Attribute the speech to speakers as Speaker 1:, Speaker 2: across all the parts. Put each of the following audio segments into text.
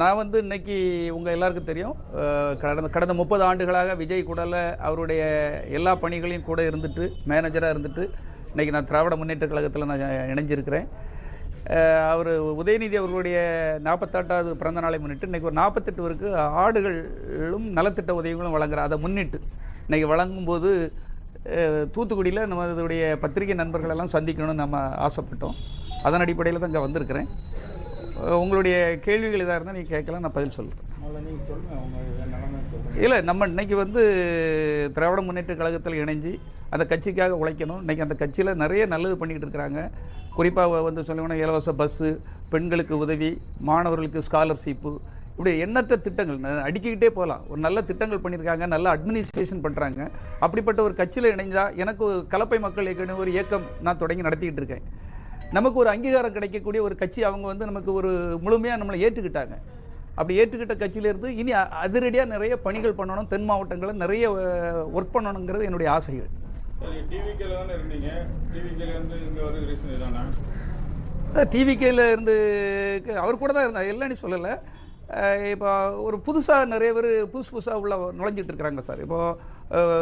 Speaker 1: நான் வந்து இன்னைக்கு உங்கள் எல்லாருக்கும் தெரியும். கடந்த கடந்த முப்பது ஆண்டுகளாக விஜய் கூடல அவருடைய எல்லா பணிகளையும் கூட இருந்துட்டு மேனேஜராக இருந்துட்டு இன்றைக்கி நான் திராவிட முன்னேற்ற கழகத்தில் நான் இணைஞ்சிருக்கிறேன். அவர் உதயநிதி அவர்களுடைய நாற்பத்தெட்டாவது பிறந்த நாளை முன்னிட்டு இன்றைக்கி ஒரு நாற்பத்தெட்டு பேருக்கு ஆடுகளும் நலத்திட்ட உதவிகளும் வழங்குற அதை முன்னிட்டு இன்றைக்கி வழங்கும்போது தூத்துக்குடியில் நம்ம அதனுடைய பத்திரிகை நண்பர்களெல்லாம் சந்திக்கணும்னு நம்ம ஆசைப்பட்டோம். அதன் அடிப்படையில் தான் இங்கே வந்திருக்கிறேன். உங்களுடைய கேள்விகள் இதாக இருந்தால் நீங்கள் கேட்கலாம் நான் பதில் சொல்கிறேன் இல்லை நம்ம இன்னைக்கு வந்து திராவிட முன்னேற்ற கழகத்தில் இணைஞ்சு அந்த கட்சிக்காக உழைக்கணும். இன்னைக்கு அந்த கட்சியில் நிறைய நல்லது பண்ணிக்கிட்டு இருக்கிறாங்க. குறிப்பாக வந்து சொல்லணும்னா இலவச பஸ்ஸு பெண்களுக்கு உதவி மாணவர்களுக்கு ஸ்காலர்ஷிப்பு இப்படி எண்ணற்ற திட்டங்கள் அடுக்கிக்கிட்டே போகலாம் ஒரு நல்ல திட்டங்கள் பண்ணியிருக்காங்க நல்ல அட்மினிஸ்ட்ரேஷன் பண்ணுறாங்க அப்படிப்பட்ட ஒரு கட்சியில் இணைஞ்சா எனக்கு ஒரு கலப்பை மக்கள் இயக்கம் ஒரு இயக்கம் நான் தொடங்கி நடத்திக்கிட்டு இருக்கேன். நமக்கு ஒரு அங்கீகாரம் கிடைக்கக்கூடிய ஒரு கட்சி அவங்க வந்து நமக்கு ஒரு முழுமையாக நம்மளை ஏற்றுக்கிட்டாங்க. அப்படி ஏற்றுக்கிட்ட கட்சியிலேருந்து இனி அதிரடியாக நிறைய பணிகள் பண்ணணும் தென் மாவட்டங்களில் நிறைய ஒர்க் பண்ணணுங்கிறது என்னுடைய ஆசைகள். டிவிகேல இருந்து அவர் கூட தான் இருந்தார் இல்லைன்னு சொல்லலை. இப்போ ஒரு புதுசாக நிறைய பேர் புதுசு புதுசாக உள்ள நுழைஞ்சிட்டு இருக்கிறாங்க சார். இப்போது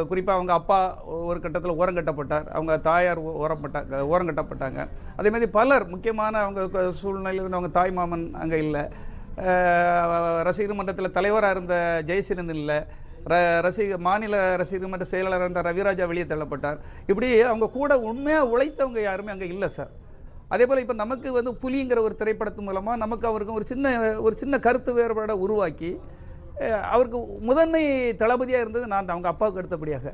Speaker 1: குறிப்பாக அவங்க அப்பா ஒரு கட்டத்தில் ஓரங்கட்டப்பட்டார் அவங்க தாயார் ஓ- ஓரப்பட்டாங்க ஓரங்கட்டப்பட்டாங்க அதே மாதிரி பலர் முக்கியமான அவங்க சூழ்நிலையில் இருந்து அவங்க தாய் மாமன் அங்கே இல்லை. ரசிகர் மன்றத்தில் தலைவராக இருந்த ஜெயசிரன் இல்லை. ர ரசிக மாநில ரசிகர் மன்ற செயலாளராக இருந்த ரவிராஜா வெளியே தள்ளப்பட்டார். இப்படி அவங்க கூட உண்மையாக உழைத்தவங்க யாருமே அங்கே இல்லை சார். அதே போல் இப்போ நமக்கு வந்து புலிங்கிற ஒரு திரைப்படத்து மூலமாக நமக்கு அவருக்கும் ஒரு சின்ன ஒரு சின்ன கருத்து வேறுபாடை உருவாக்கி அவருக்கு முதன்மை தளபதியாக இருந்தது நான் தான் அவங்க அப்பாவுக்கு அடுத்தபடியாக.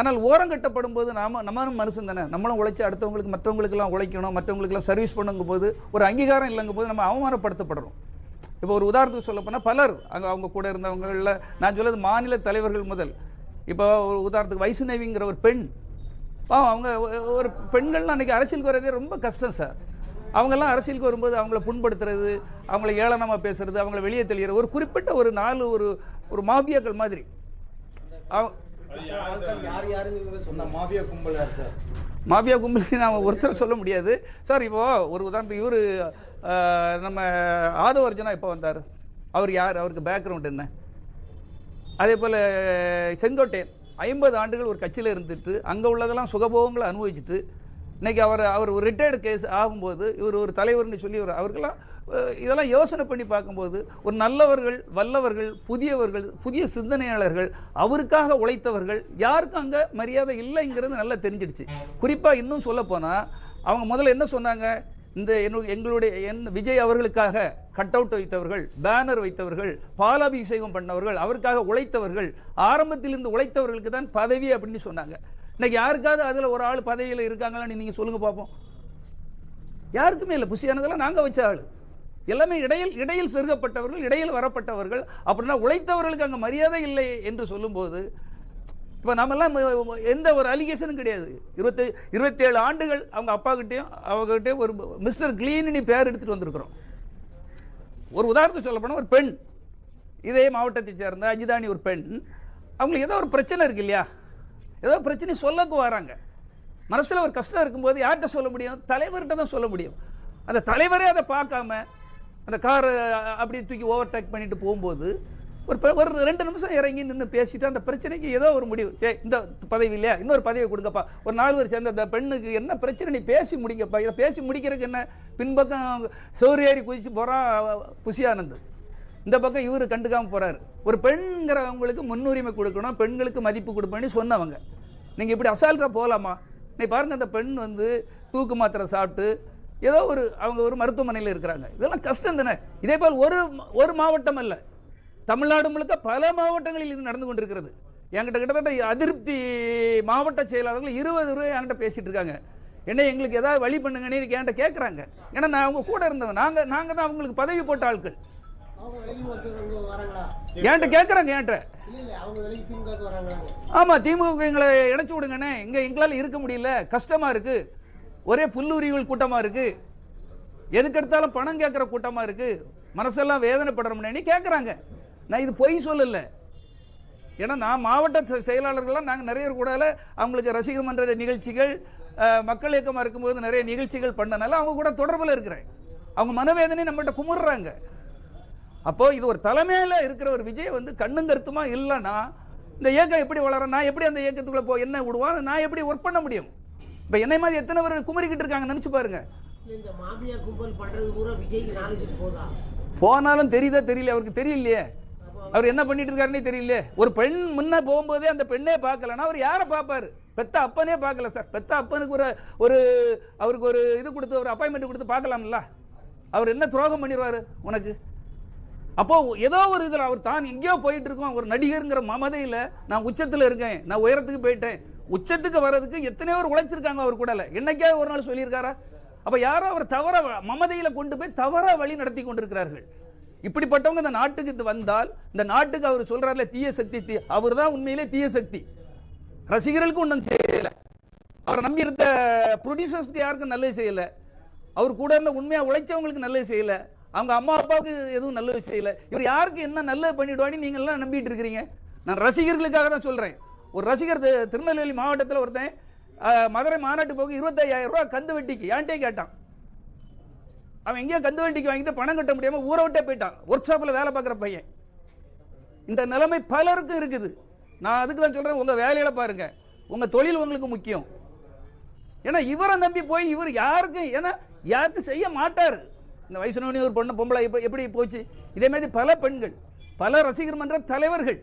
Speaker 1: ஆனால் ஓரங்கட்டப்படும் போது நாம நம்மளும் மனுஷன் தானே. நம்மளும் உழைச்சி அடுத்தவங்களுக்கு மற்றவங்களுக்கெல்லாம் உழைக்கணும் மற்றவங்களுக்கெல்லாம் சர்வீஸ் பண்ணுங்கும் போது ஒரு அங்கீகாரம் இல்லைங்கும் போது நம்ம அவமானப்படுத்தப்படுறோம். இப்போ ஒரு உதாரணத்துக்கு சொல்லப்போனால் பலர் அங்கே அவங்க கூட இருந்தவங்களில் நான் சொல்லுறது மாநில தலைவர்கள் முதல். இப்போ ஒரு உதாரணத்துக்கு வைஷ்ணவிங்கிற ஒரு பெண் பாவம் அவங்க ஒ- ஒரு பெண்கள்லாம் அன்றைக்கி அரசியலுக்கு வரதே ரொம்ப கஷ்டம் சார். அவங்கெல்லாம் அரசியலுக்கு வரும்போது அவங்கள புண்படுத்துறது அவங்கள ஏளனமாக பேசுறது அவங்கள வெளியே தெளிகிறது ஒரு குறிப்பிட்ட ஒரு நாலு ஒரு ஒரு மாபியாக்கள் மாதிரி. அவ-
Speaker 2: யார் மாபியா கும்பல் சார்
Speaker 1: கும்பலுக்கு நாம் ஒருத்தர் சொல்ல முடியாது. சார் இப்போ ஒரு உதாரணத்துக்கு இவர் நம்ம ஆதவ அர்ஜுனா இப்போ வந்தார்? அவர் யார்? அவருக்கு பேக்ரவுண்ட் என்ன? அதே போல் செங்கோட்டையன். ஐம்பது ஆண்டுகள் ஒரு கட்சியில் இருந்துட்டு அங்கே உள்ளதெல்லாம் சுகபோகங்களை அனுபவிச்சுட்டு இன்னைக்கு அவர் அவர் ஒரு ரிட்டையர்டு கேஸ் ஆகும்போது இவர் ஒரு தலைவர்னு சொல்லி ஒரு அவருக்கெல்லாம் இதெல்லாம் யோசனை பண்ணி பார்க்கும்போது ஒரு நல்லவர்கள் வல்லவர்கள் புதியவர்கள் புதிய சிந்தனையாளர்கள் அவருக்காக உழைத்தவர்கள் யாருக்கும் அங்கே மரியாதை இல்லைங்கிறது நல்லா தெரிஞ்சிடுச்சு. குறிப்பாக இன்னும் சொல்லப்போனால் அவங்க முதல்ல என்ன சொன்னாங்க? இந்த என்னு- எங்களுடைய என் விஜய் அவர்களுக்காக கட் அவுட் வைத்தவர்கள் பேனர் வைத்தவர்கள் பாலாபிஷேகம் பண்ணவர்கள் அவருக்காக உழைத்தவர்கள் ஆரம்பத்திலிருந்து உழைத்தவர்களுக்கு தான் பதவி அப்படின்னு சொன்னாங்க. இன்னைக்கு யாருக்காவது அதில் ஒரு ஆள் பதவியில் இருக்காங்களான்னு நீங்கள் சொல்லுங்க பார்ப்போம் யாருக்குமே இல்லை புசியானதெல்லாம் நாங்கள் வச்ச ஆள். எல்லாமே இடையில் இடையில் செருகப்பட்டவர்கள் இடையில் வரப்பட்டவர்கள். அப்படின்னா உழைத்தவர்களுக்கு அங்கே மரியாதை இல்லை என்று சொல்லும்போது இப்போ நாமெல்லாம் எந்த ஒரு அலிகேஷனும் கிடையாது. இருபத்தி இருபத்தேழு ஆண்டுகள் அவங்க அப்பாக்கிட்டேயும் அவங்ககிட்டயும் ஒரு மிஸ்டர் கிளீன்னு பேர் எடுத்துகிட்டு வந்திருக்கிறோம். ஒரு உதாரணத்தை சொல்லப்போனால் ஒரு பெண். இதே மாவட்டத்தை சேர்ந்த அஜிதானி ஒரு பெண். அவங்களுக்கு ஏதோ ஒரு பிரச்சனை இருக்கு இல்லையா? ஏதோ பிரச்சனை சொல்லக்கு வராங்க. மனசில் ஒரு கஷ்டம் இருக்கும்போது யார்கிட்ட சொல்ல முடியும்? தலைவர்கிட்ட தான் சொல்ல முடியும். அந்த தலைவரே அதை பார்க்காம அந்த கார் அப்படி தூக்கி ஓவர்டேக் பண்ணிட்டு போகும்போது ஒரு ஒரு ரெண்டு நிமிஷம் இறங்கி நின்று பேசிட்டு அந்த பிரச்சனைக்கு ஏதோ ஒரு முடிவு. சரி இந்த பதவி இல்லையா? இன்னொரு பதவியை கொடுங்கப்பா. ஒரு நாலு பேர் சேர்ந்த அந்த பெண்ணுக்கு என்ன பிரச்சனை நீ பேசி முடிங்கப்பா. இதை பேசி முடிக்கிறதுக்கு என்ன? பின்பக்கம் சௌரியேறி குதிச்சு போகிறான் புசியானந்த். இந்த பக்கம் இவர் கண்டுக்காமல் போகிறாரு ஒரு பெண்கிறவங்களுக்கு முன்னுரிமை கொடுக்கணும் பெண்களுக்கு மதிப்பு கொடுப்பேன்னு சொன்னவங்க. நீங்கள் இப்படி அசால்ட்டாக போகலாமா? நீ பாருங்க அந்த பெண் வந்து தூக்கு மாத்திரை சாப்பிட்டு ஏதோ ஒரு அவங்க ஒரு மருத்துவமனையில் இருக்கிறாங்க. இதெல்லாம் கஷ்டம் தானே? இதே போல் ஒரு ஒரு மாவட்டம் அல்ல. தமிழ்நாடு முழுக்க பல மாவட்டங்களில் இது நடந்து கொண்டிருக்கிறது. என்கிட்ட கிட்டத்தட்ட அதிருப்தி மாவட்ட செயலாளர்கள் இருபது ரூபாய் என்கிட்ட பேசிட்டு இருக்காங்க. என்ன எங்களுக்கு ஏதாவது வழி பண்ணுங்கன்னு என்கிட்ட கேட்குறாங்க ஏன்னா நான் அவங்க கூட இருந்தவன். நாங்கள் நாங்கள் தான் அவங்களுக்கு பதவி போட்ட ஆட்கள். என்கிட்ட கேட்குறாங்க என்கிட்ட. ஆமாம் திமுக எங்களை இணைச்சு விடுங்கண்ணே. இங்கே எங்களால் இருக்க முடியல. கஷ்டமாக இருக்குது ஒரே புல்லுரிகள் கூட்டமாக இருக்குது எதுக்கு எடுத்தாலும் பணம் கேட்குற கூட்டமாக இருக்குது மனசெல்லாம் வேதனைப்படுறோம்னு கேட்குறாங்க நான் இது பொய் சொல்லலை. ஏன்னா நான் மாவட்ட செயலாளர்கள்லாம் நாங்கள் நிறைய பேர் கூட அவங்களுக்கு ரசிகர் மன்ற நிகழ்ச்சிகள் மக்கள் இயக்கமாக இருக்கும்போது நிறைய நிகழ்ச்சிகள் பண்ணனால அவங்க கூட தொடர்பில் இருக்கிறேன். அவங்க மனவேதனை நம்மகிட்ட குமுறுறாங்க. அப்போ இது ஒரு தலைமையில இருக்கிற ஒரு விஜய் வந்து கண்ணும் கருத்துமா இல்லைன்னா இந்த இயக்கம் எப்படி வளரும் நான் எப்படி அந்த இயக்கத்துக்குள்ள போ என்ன விடுவான் நான் எப்படி ஒர்க் பண்ண முடியும்? இப்போ என்னை மாதிரி எத்தனை பேர் குமரிக்கிட்டு இருக்காங்க நினைச்சு பாருங்க.
Speaker 3: இந்த மாபியா கும்பல் பண்றது பூரா விஜய்க்கு நாலேஜுக்கு போதா?
Speaker 1: போனாலும் தெரியுதா தெரியல அவருக்கு தெரியலையே. அவர் என்ன பண்ணிட்டு இருக்காருன்னே தெரியல ஒரு பெண் முன்ன போகும்போதே அந்த பெண்ணே பார்க்கலன்னா அவர் யாரை பார்ப்பாரு? பெத்த அப்பனே பார்க்கல சார். பெத்த அப்பனுக்கு ஒரு ஒரு அவருக்கு ஒரு இது கொடுத்து ஒரு அப்பாயின்மெண்ட் கொடுத்து பார்க்கலாம்ல. அவர் என்ன துரோகம் பண்ணிடுவாரு உனக்கு? அப்போ ஏதோ ஒரு இதில் அவர் தான் எங்கேயோ போயிட்டு இருக்கோம் ஒரு நடிகருங்கிற மமதையில் நான் உச்சத்தில் இருக்கேன். நான் உயரத்துக்கு போயிட்டேன். உச்சத்துக்கு வர்றதுக்கு எத்தனையோ பேர் உழைச்சிருக்காங்க அவர் கூடல என்னைக்காவது ஒரு நாள் சொல்லியிருக்காரா? அப்போ யாரோ அவர் தவற மமதையில் கொண்டு போய் தவற வழி நடத்தி கொண்டிருக்கிறார்கள். இப்படிப்பட்டவங்க இந்த நாட்டுக்கு இது வந்தால் இந்த நாட்டுக்கு அவர் சொல்றாருல தீய சக்தி தீ அவர் தான் உண்மையிலே தீய சக்தி. ரசிகர்களுக்கும் ஒன்றும் செய்யல. அவரை நம்பி இருந்த ப்ரொடியூசர்ஸ்க்கு யாருக்கும் நல்லது செய்யலை. அவர் கூட இருந்த உண்மையாக உழைச்சவங்களுக்கு நல்லது செய்யலை. அவங்க அம்மா அப்பாவுக்கு எதுவும் நல்லது செய்யலை. இவர் யாருக்கு என்ன நல்லது பண்ணிவிடுவான்னு நீங்கள்லாம் நம்பிட்டு இருக்கிறீங்க. நான் ரசிகர்களுக்காக தான் சொல்கிறேன் ஒரு ரசிகர் திருநெல்வேலி மாவட்டத்தில் ஒருத்தன் மதுரை மாநாட்டு போக இருபத்தையாயிரம் ரூபா கந்து வட்டிக்கு. ஏன்ட்டே கேட்டான். அவன் எங்கேயோ கந்து வண்டிக்கு வாங்கிட்டு பணம் கட்ட முடியாமல் ஊரை விட்டே போயிட்டான். ஒர்க் ஷாப்பில் வேலை பார்க்குற பையன். இந்த நிலைமை பலருக்கும் இருக்குது. நான் அதுக்கு தான் சொல்கிறேன் உங்கள் வேலையில் பாருங்கள் உங்கள் தொழில் உங்களுக்கு முக்கியம். ஏன்னா இவரை நம்பி போய் இவர் யாருக்கும் ஏன்னா யாருக்கும் செய்ய மாட்டார். இந்த வயசுனோடனே ஒரு பொண்ணு பொம்பளை இப்போ எப்படி போச்சு? இதே மாதிரி பல பெண்கள் பல ரசிகர் மன்ற தலைவர்கள்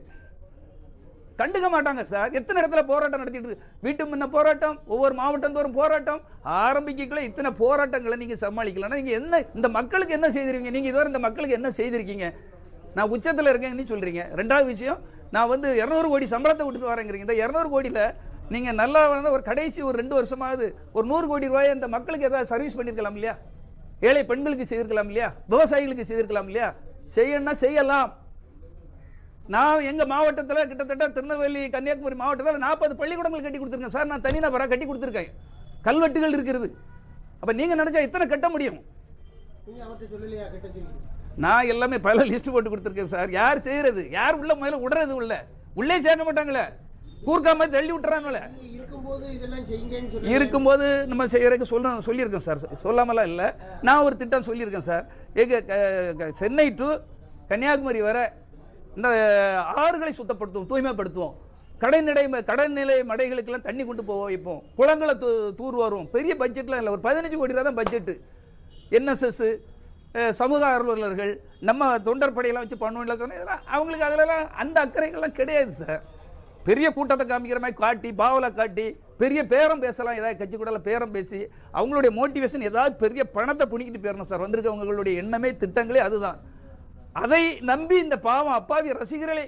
Speaker 1: கண்டுக்க மாட்டாங்க சார். எத்தனை இடத்துல போராட்டம் நடத்திட்டு இருக்கு? வீட்டு முன்ன போராட்டம் ஒவ்வொரு மாவட்டம் தோறும் போராட்டம். ஆரம்பிக்கக்குள்ள இத்தனை போராட்டங்களை நீங்கள் சமாளிக்கலன்னா நீங்கள் என்ன இந்த மக்களுக்கு என்ன செய்திருக்கீங்க? நீங்கள் இதுவரை இந்த மக்களுக்கு என்ன செய்திருக்கீங்க? நான் உச்சத்தில் இருக்கேன்னு சொல்கிறீங்க ரெண்டாவது விஷயம் நான் வந்து இரநூறு கோடி சம்பளத்தை விட்டுட்டு வரேங்கிறீங்க. இந்த இரநூறு கோடியில் நீங்கள் நல்லா வந்து ஒரு கடைசி ஒரு ரெண்டு வருஷமாவது ஒரு நூறு கோடி ரூபாய் இந்த மக்களுக்கு ஏதாவது சர்வீஸ் பண்ணியிருக்கலாம் இல்லையா? ஏழை பெண்களுக்கு செய்திருக்கலாம் இல்லையா? விவசாயிகளுக்கு செய்திருக்கலாம் இல்லையா? செய்யணும்னா செய்யலாம். நான் எங்க மாவட்டத்தில் கிட்டத்தட்ட திருநெல்வேலி கன்னியாகுமரி மாவட்டத்தில் நாற்பது பள்ளிக்கூடங்கள் கட்டி கொடுத்துருக்கேன். சார் நான் தனிநபராக கட்டி கொடுத்துருக்கேன். கல்வெட்டுகள் இருக்கிறது. அப்ப நீங்க நினைச்சா இத்தனை கட்ட முடியும்? நான் எல்லாமே பல லிஸ்ட் போட்டு கொடுத்துருக்கேன் சார். யார் செய்யறது? யார் உள்ள முதல்ல விடுறது உள்ள? உள்ளே சேர்க்க மாட்டாங்களே. கூர்க்காம தள்ளி விட்டுறாங்களே. இருக்கும்போது நம்ம செய்யறதுக்கு சொல்ல சொல்லியிருக்கோம் சார். சொல்லாமலாம் இல்லை. நான் ஒரு திட்டம் சொல்லியிருக்கேன் சார். எங்க க- க- சென்னை டு கன்னியாகுமரி வரை இந்த ஆறுகளை சுத்தப்படுத்துவோம் தூய்மைப்படுத்துவோம். கடைநிலை கடைநிலை மடைகளுக்கெல்லாம் தண்ணி கொண்டு போக வைப்போம். குளங்களை தூ தூர் வரும் பெரிய பட்ஜெட்லாம் இல்லை ஒரு பதினஞ்சு கோடி ரூபா தான் பட்ஜெட்டு என்எஸ்எஸ்ஸு சமூக ஆர்வலர்கள் நம்ம தொண்டர் படையெல்லாம் வச்சு பண்ணுவோம் இதெல்லாம் அவங்களுக்கு அதிலலாம் அந்த அக்கறைகள்லாம் கிடையாது சார் பெரிய கூட்டத்தை காமிக்கிற மாதிரி காட்டி பாவலை காட்டி பெரிய பேரம் பேசலாம் ஏதாவது கட்சி கூடலாம் பேரம் பேசி அவங்களுடைய மோட்டிவேஷன் ஏதாவது பெரிய பணத்தை புனிக்கிட்டு போயிடணும் சார் வந்திருக்கவங்களுடைய எண்ணமே திட்டங்களே அதுதான். அதை நம்பி இந்த பாவம் அப்பாவி ரசிகர்களை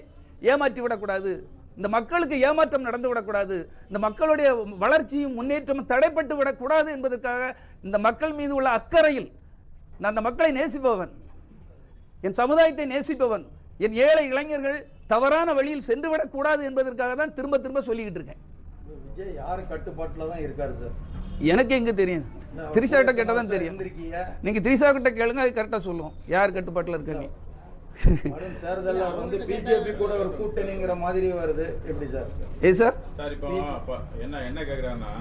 Speaker 1: ஏமாற்றி விடக்கூடாது. இந்த மக்களுக்கு ஏமாற்றம் நடந்து விடக்கூடாது. இந்த மக்களுடைய வளர்ச்சியும் முன்னேற்றமும் தடைப்பட்டு விடக்கூடாது என்பதற்காக இந்த மக்கள் மீது உள்ள அக்கறையில் நான் அந்த மக்களை நேசிப்பவன். என் சமுதாயத்தை நேசிப்பவன். என் ஏழை இளைஞர்கள் தவறான வழியில் சென்று விடக்கூடாது என்பதற்காக தான் திரும்ப திரும்ப சொல்லிக்கிட்டு இருக்கேன்.
Speaker 4: விஜய் யார் கட்டுப்பாட்டுல தான் இருக்காரு சார்?
Speaker 1: எனக்கு எங்க தெரியும்? திரிசா கிட்ட கேட்டால் தான் தெரியும்.
Speaker 4: இருந்திருக்கீங்க.
Speaker 1: நீங்க திரிசா கிட்ட கேளுங்க அது கரெக்டாக சொல்லுவோம். யார் கட்டுப்பாட்டில் இருக்காங்க?
Speaker 4: தேர்தல்ல வந்து பிஜேபி கூட ஒரு கூட்டணிங்கிற மாதிரி வருது. எப்படி சார்?
Speaker 1: ஏ சார்?
Speaker 2: சார் இப்போ என்ன என்ன கேக்குறாங்கன்னா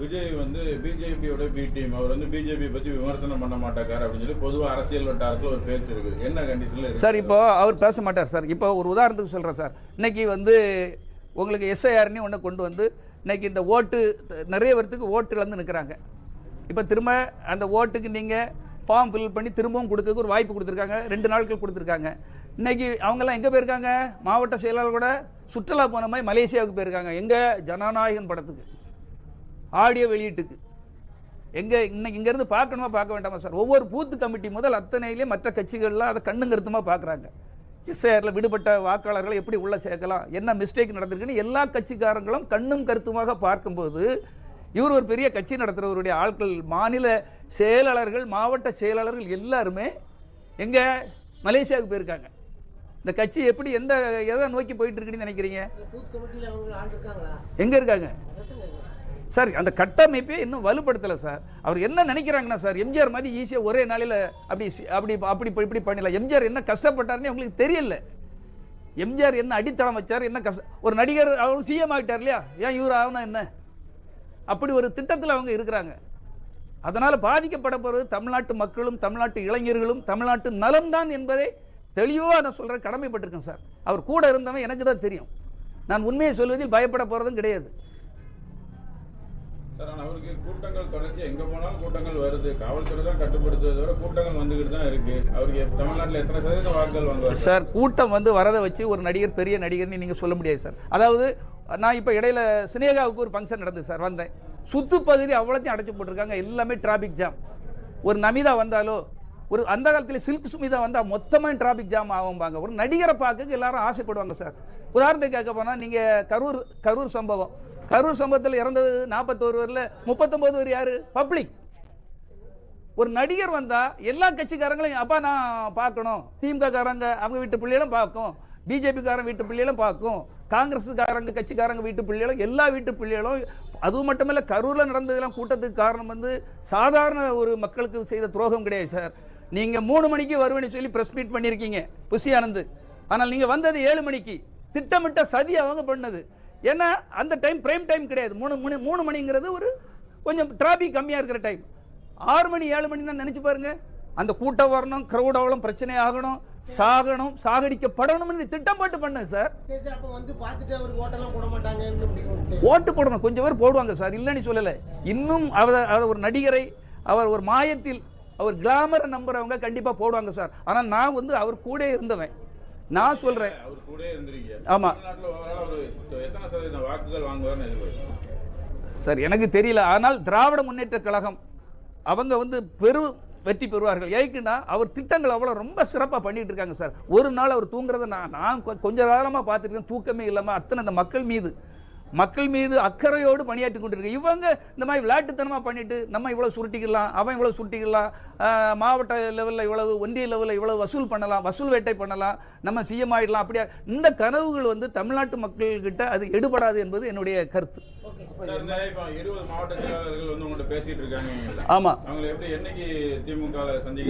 Speaker 2: விஜய் வந்து பிஜேபியோட பி டீம் அவர் வந்து பிஜேபி பத்தி விமர்சனம் பண்ண மாட்டாக்காரு அப்படின்னு சொல்லி பொதுவா அரசியல் வட்டாரத்துல ஒரு பேச்சு இருக்குது. என்ன கண்டிஷன்ல இருக்கு
Speaker 1: சார் இப்போ அவர் பேச மாட்டார் சார். இப்போ ஒரு உதாரணத்துக்கு சொல்கிறேன் சார். இன்னைக்கு வந்து உங்களுக்கு எஸ்ஐஆர்னு ஒன்று கொண்டு வந்து இன்னைக்கு இந்த ஓட்டு நிறைய பேர்த்துக்கு ஓட்டு இழந்து நிற்கிறாங்க இப்போ திரும்ப அந்த ஓட்டுக்கு நீங்கள் ஃபார்ம் ஃபில் பண்ணி திரும்பவும் கொடுக்கறதுக்கு ஒரு வாய்ப்பு கொடுத்துருக்காங்க. ரெண்டு நாட்கள் கொடுத்துருக்காங்க. இன்றைக்கி அவங்கெல்லாம் எங்கே போயிருக்காங்க? மாவட்ட செயலாளர் கூட சுற்றுலா போன மாதிரி மலேசியாவுக்கு போயிருக்காங்க. எங்கே ஜனநாயகன் படத்துக்கு. ஆடியோ வெளியீட்டுக்கு. எங்கே இன்னைக்கு இங்கேருந்து பார்க்கணுமா? பார்க்க வேண்டாமா சார்? ஒவ்வொரு பூத்து கமிட்டி முதல் அத்தனையிலே மற்ற கட்சிகள்லாம் அதை கண்ணும் கருத்துமாக பார்க்குறாங்க. எஸ்ஐஆரில் விடுபட்ட வாக்காளர்களை எப்படி உள்ளே சேர்க்கலாம்? என்ன மிஸ்டேக் நடந்திருக்குன்னு எல்லா கட்சிக்காரங்களும் கண்ணும் கருத்துமாக பார்க்கும்போது இவர் ஒரு பெரிய கட்சி நடத்துகிறவருடைய ஆட்கள் மாநில செயலாளர்கள் மாவட்ட செயலாளர்கள் எல்லாருமே எங்கே மலேசியாவுக்கு போயிருக்காங்க. இந்த கட்சி எப்படி எந்த எதை நோக்கி போயிட்டு இருக்குன்னு நினைக்கிறீங்க? எங்கே இருக்காங்க? சார் அந்த கட்டமைப்பே இன்னும் வலுப்படுத்தலை சார். அவர் என்ன நினைக்கிறாங்கன்னா சார் எம்ஜிஆர் மாதிரி ஈஸியாக ஒரே நாளில் அப்படி சி- அப்படி அப்படி இப்படி பண்ணல எம்ஜிஆர் என்ன கஷ்டப்பட்டார்னே உங்களுக்கு தெரியல. எம்ஜிஆர் என்ன அடித்தளம் வச்சார் என்ன கஷ்டம் ஒரு நடிகர் அவர் சிஎம் ஆகிட்டார் இல்லையா? ஏன் இவர் ஆகுனா என்ன? அப்படி ஒரு திட்டத்தில் அவங்க இருக்கிறாங்க. அதனால் பாதிக்கப்பட போகிறது தமிழ்நாட்டு மக்களும் தமிழ்நாட்டு இளைஞர்களும் தமிழ்நாட்டு நலம்தான் என்பதை தெளிவாக நான் சொல்கிறேன் கடமைப்பட்டிருக்கேன் சார். அவர் கூட இருந்தவன் எனக்கு தான் தெரியும். நான் உண்மையை சொல்வதில் பயப்பட போகிறதும் கிடையாது.
Speaker 2: சார் ஆனா அவருக்கு கூட்டங்கள் தொடர்ச்சி எங்க போனாலும் கூட்டங்கள் வருது. காவல்துறை தான் கட்டுப்படுத்துவதை விட கூட்டங்கள் வந்துகிட்டு தான் இருக்கு. அவருக்கு எப்~ தமிழ்நாட்டுல எத்தனை சதவீதம் வாக்குகள் வாங்குவார் சார்?
Speaker 1: சார் கூட்டம் வந்து வரதை வச்சு ஒரு நடிகர் பெரிய நடிகர்னு நீங்கள் சொல்ல முடியாது சார். அதாவது நான் இப்போ இடையில சினேகாவுக்கு ஒரு ஃபங்க்ஷன் நடந்தது சார் வந்தேன். சுத்து பகுதி அவ்வளோத்தையும் அடைச்சி போட்டிருக்காங்க எல்லாமே டிராஃபிக் ஜாம் ஒரு நமிதா வந்தாலோ ஒரு அந்த காலத்தில் சில்க் சுமிதா வந்தால் மொத்தமாக டிராஃபிக் ஜாம் ஆகும்பாங்க. ஒரு நடிகரை பார்க்க எல்லாரும் ஆசைப்படுவாங்க சார். உதாரணத்துக்கு கேட்க போனால் நீங்கள் கரூர் கரூர் சம்பவம். கரூர் சம்பவத்தில் இறந்தது நாற்பத்தோரு பேரில் முப்பத்தொம்போது பேர் யார்? பப்ளிக் ஒரு நடிகர் வந்தால் எல்லா கட்சிக்காரங்களையும் அப்பா நான் பார்க்கணும். திமுக காரங்க அவங்க வீட்டு பிள்ளைகளும் பார்க்கும். பிஜேபிக்காரன் வீட்டு பிள்ளைகளும் பார்க்கும். காங்கிரஸுக்காரங்க கட்சிக்காரங்க வீட்டு பிள்ளைகளும் எல்லா வீட்டு பிள்ளைகளும் அதுவும் மட்டுமல்ல கரூரில் நடந்ததெல்லாம் கூட்டத்துக்கு காரணம் வந்து சாதாரண ஒரு மக்களுக்கு செய்த துரோகம் கிடையாது சார். நீங்கள் மூணு மணிக்கு வருவேன்னு சொல்லி ப்ரெஸ் மீட் பண்ணியிருக்கீங்க புசி ஆனந்த். ஆனால் நீங்கள் வந்தது ஏழு மணிக்கு. திட்டமிட்ட சதி அவங்க பண்ணது. ஏன்னா அந்த டைம் பிரைம் டைம் கிடையாது. மூணு மணி மூணு மணிங்கிறது ஒரு கொஞ்சம் டிராஃபிக் கம்மியாக இருக்கிற டைம் ஆறு மணி ஏழு மணி தான் நினச்சி பாருங்கள் அந்த கூட்டம் வரணும் crowd அவ்வளோ பிரச்சனை ஆகணும் சாகணும் சாகடிக்கப்படணும்னு திட்டம் போட்டு பண்ணது சார்
Speaker 3: சரி சார் அப்போ வந்து பார்த்துட்டு அவருக்கு ஓட்டெல்லாம் போட மாட்டாங்கன்னு முடிவு
Speaker 1: ஓட்டு போடணும். கொஞ்சம் பேர் போடுவாங்க சார் இல்லைன்னு சொல்லலை. இன்னும் அவர் அவர் ஒரு நடிகரை அவர் ஒரு மாயத்தில் அவர் கிளாமரை நம்புறவங்க கண்டிப்பாக போடுவாங்க சார் ஆனால் நான் வந்து அவர் கூட இருந்தவன். நான் சொல்கிறேன்
Speaker 2: அவர் கூட இருந்திருக்கீங்க.
Speaker 1: ஆமா. சார் எனக்கு தெரியல. ஆனால் திராவிட முன்னேற்ற கழகம் அவங்க வந்து பெரு வெற்றி பெறுவார்கள். ஏக்குன்னா அவர் திட்டங்கள் அவ்வளோ ரொம்ப சிறப்பாக பண்ணிட்டு இருக்காங்க சார். ஒரு நாள் அவர் தூங்குறத நான் நான் கொஞ்ச காலமாக பார்த்துருக்கேன் தூக்கமே இல்லாமல் அத்தனை அந்த மக்கள் மீது. மக்கள் மீது அக்கறையோடு பணியாற்றி கொண்டிருக்கு இவங்க இந்த மாதிரி விளையாட்டுத்தனமாக பண்ணிட்டு நம்ம இவ்வளோ சுருட்டிக்கலாம் அவன் இவ்வளோ சுருட்டிக்கலாம் மாவட்ட லெவலில் இவ்வளவு ஒன்றிய லெவலில் இவ்வளவு வசூல் பண்ணலாம் வசூல் வேட்டை பண்ணலாம் நம்ம சிஎம் ஆயிடலாம். அப்படியா இந்த கனவுகள் வந்து தமிழ்நாட்டு மக்கள்கிட்ட அது எடுபடாது என்பது என்னுடைய கருத்து. ஆமாம்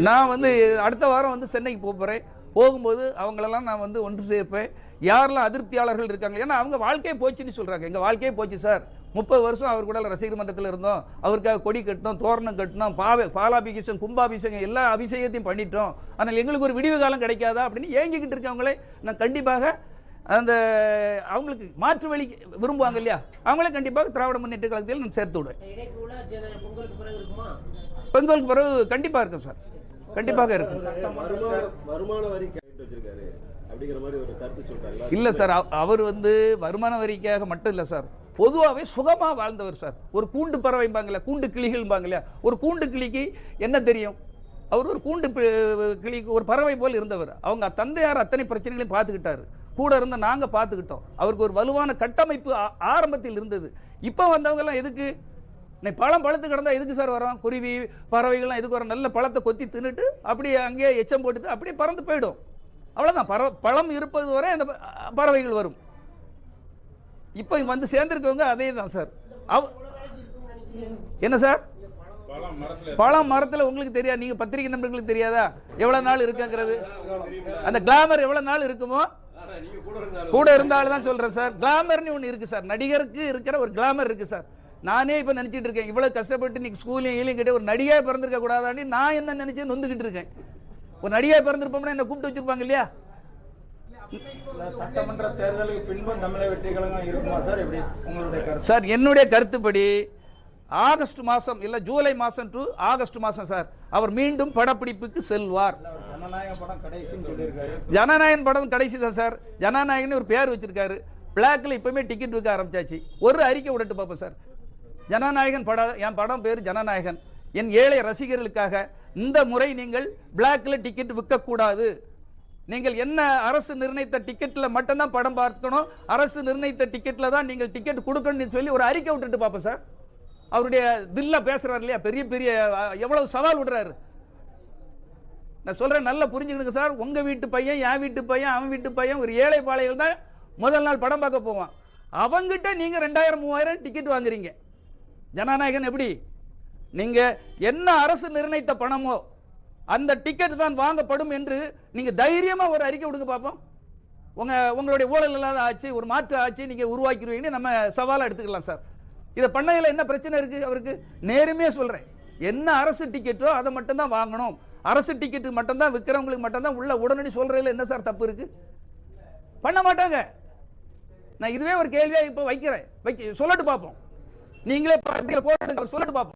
Speaker 1: நான் வந்து அடுத்த வாரம் வந்து சென்னைக்கு போக போகிறேன் போகும்போது அவங்களெல்லாம் நான் வந்து ஒன்று சேர்ப்பேன். யாரெல்லாம் அதிருப்தியாளர்கள் இருக்காங்க? ஏன்னா அவங்க வாழ்க்கையே போச்சுன்னு சொல்கிறாங்க எங்கள் வாழ்க்கையே போச்சு சார். முப்பது வருஷம் அவர் கூட ரசிகர் மன்றத்தில் இருந்தோம். அவருக்காக கொடி கட்டினோம் தோரணம் கட்டினோம் பாவை பாலாபிஷேகம் கும்பாபிஷேகம் எல்லா அபிஷேகத்தையும் பண்ணிட்டோம். ஆனால் எங்களுக்கு ஒரு விடிவு காலம் கிடைக்காதா அப்படின்னு ஏங்கிக்கிட்டு இருக்கவங்களே நான் கண்டிப்பாக அந்த அவங்களுக்கு மாற்று வழி விரும்புவாங்க இல்லையா? அவங்களே கண்டிப்பாக திராவிட முன்னேற்ற கழகத்தில் நான் சேர்த்து விடுவேன்.
Speaker 3: பொங்கலுக்கு பிறகு
Speaker 1: பெண்களுக்கு பிறகு கண்டிப்பாக இருக்கும் சார். கண்டிப்பாக இருக்கும்.
Speaker 5: வருமான வருமான வரி கேட்டு வச்சிருக்காரு. அப்படிங்கிற மாதிரி ஒரு கருத்து சொல்றாங்களா
Speaker 1: இல்லை சார் அவ- அவர் வந்து வருமான வரிக்காக மட்டும் இல்லை சார். பொதுவாகவே சுகமாக வாழ்ந்தவர் சார். ஒரு கூண்டு பறவைம்பாங்களே கூண்டு கிளிகள்பாங்களே ஒரு கூண்டு கிளிக்கு என்ன தெரியும்? அவர் ஒரு கூண்டு கிளிக்கு ஒரு பறவை போல் இருந்தவர். அவங்க தந்தையார் அத்தனை பிரச்சனைகளையும் பார்த்துக்கிட்டாரு. கூட இருந்த நாங்கள் பார்த்துக்கிட்டோம். அவருக்கு ஒரு வலுவான கட்டமைப்பு ஆரம்பத்தில் இருந்தது. இப்போ வந்தவங்கெல்லாம் எதுக்கு? இன்னைக்கு பழம் பழுத்து கிடந்தா எதுக்கு சார் வரோம்? குருவி பறவைகள்லாம் எதுக்கு வரோம்? நல்ல பழத்தை கொத்தி தின்னுட்டு அப்படியே அங்கேயே எச்சம் போட்டுட்டு அப்படியே பறந்து போயிடும். அவ்வளோதான் பற பழம் இருப்பது வரை அந்த பறவைகள் வரும். இப்போ வந்து சேர்ந்துருக்கவங்க அதே தான் சார். அவ் என்ன சார்?
Speaker 2: பழம் மரத்தில்
Speaker 1: உங்களுக்கு தெரியாது. நீங்கள் பத்திரிகை நண்பர்களுக்கு தெரியாதா? எவ்வளோ நாள் இருக்குங்கிறது? அந்த கிளாமர் எவ்வளோ நாள் இருக்குமோ?
Speaker 5: கூட இருந்தாலும்.
Speaker 1: தான் சொல்கிறேன் சார். கிளாமர்னு ஒன்று இருக்குது சார். நடிகருக்கு இருக்கிற ஒரு கிளாமர் இருக்குது சார். நானே இப்போ நினச்சிட்டு இருக்கேன் இவ்வளோ கஷ்டப்பட்டு இன்னைக்கு ஸ்கூல்லையும் ஈலையும் கிட்டே ஒரு நடிகையாக பிறந்திருக்க கூடாதாண்டி நான் என்ன நினச்சி நொந்துக்கிட்டு இருக்கேன். ஒரு நடிகையாக பிறந்திருப்போம்னா என்ன கூப்பிட்டு வச்சிருப்பாங்க இல்லையா?
Speaker 4: இல்ல, சட்டமன்ற தேர்தலுக்கு பின்பும் தமிழக வெற்றி கழகம் இருக்குமா சார்? எப்படி உங்களுடைய கருத்து?
Speaker 1: சார் என்னுடைய கருத்துப்படி ஆகஸ்ட் மாதம் இல்லை ஜூலை மாதம் டு ஆகஸ்ட் மாதம் சார் அவர் மீண்டும் படப்பிடிப்புக்கு செல்வார். ஜனநாயகன் படம் கடைசி தான் சார் ஜனநாயகன் ஒரு பேர் வச்சிருக்காரு. பிளாக்ல இப்பவுமே டிக்கெட் விற்க ஆரம்பிச்சாச்சு. ஒரு அறிக்கை விடட்டு பார்ப்போம் சார் ஜனநாயகன் படம் என் படம் பேர் ஜனநாயகன். என் ஏழை ரசிகர்களுக்காக இந்த முறை நீங்கள் பிளாக்ல டிக்கெட் விற்கக்கூடாது. நீங்கள் என்ன அரசு நிர்ணயித்த டிக்கெட்ல மட்டும்தான் படம் பார்க்கணும் அரசு நிர்ணயித்த டிக்கெட்ல தான் நீங்கள் டிக்கெட் கொடுக்கணும்னு சொல்லி ஒரு அறிக்கை விட்டுட்டு பார்ப்போம் சார் அவருடைய தில்ல பேசுறாரு இல்லையா? பெரிய பெரிய எவ்வளவு சவால் விடுறாரு. நான் சொல்றேன் நல்லா புரிஞ்சுக்கணுங்க சார். உங்க வீட்டு பையன் என் வீட்டு பையன் அவன் வீட்டு பையன் ஒரு ஏழை பாளையில் தான் முதல் நாள் படம் பார்க்க போவான். அவங்கிட்ட நீங்க ரெண்டாயிரம் மூவாயிரம் டிக்கெட் வாங்குறீங்க. ஜனநாயகன் எப்படி? நீங்க என்ன அரசு நிர்ணயித்த பணமோ அந்த டிக்கெட் தான் வாங்கப்படும் என்று நீங்க தைரியமா ஒரு அறிக்கை கொடுக்க பார்ப்போம் உங்க உங்களுடைய ஊழல் இல்லாத ஆட்சி ஒரு மாற்று ஆட்சி நீங்க உருவாக்கிடுவீங்கன்னு நம்ம சவாலாக எடுத்துக்கலாம் சார். இதை பண்ணையில் என்ன பிரச்சனை இருக்குது அவருக்கு? நேருமே சொல்கிறேன் என்ன அரசு டிக்கெட்டோ அதை மட்டும்தான் வாங்கணும். அரசு டிக்கெட்டு மட்டும்தான் விற்கிறவங்களுக்கு மட்டும்தான் உள்ள உடனடி சொல்கிறதில்ல என்ன சார் தப்பு இருக்குது பண்ண மாட்டாங்க. நான் இதுவே ஒரு கேள்வியாக இப்போ வைக்கிறேன். வைக்க சொல்லட்டு பார்ப்போம். நீங்களே பார்ட்டியில் போட்டு சொல்லட்டு பார்ப்போம்.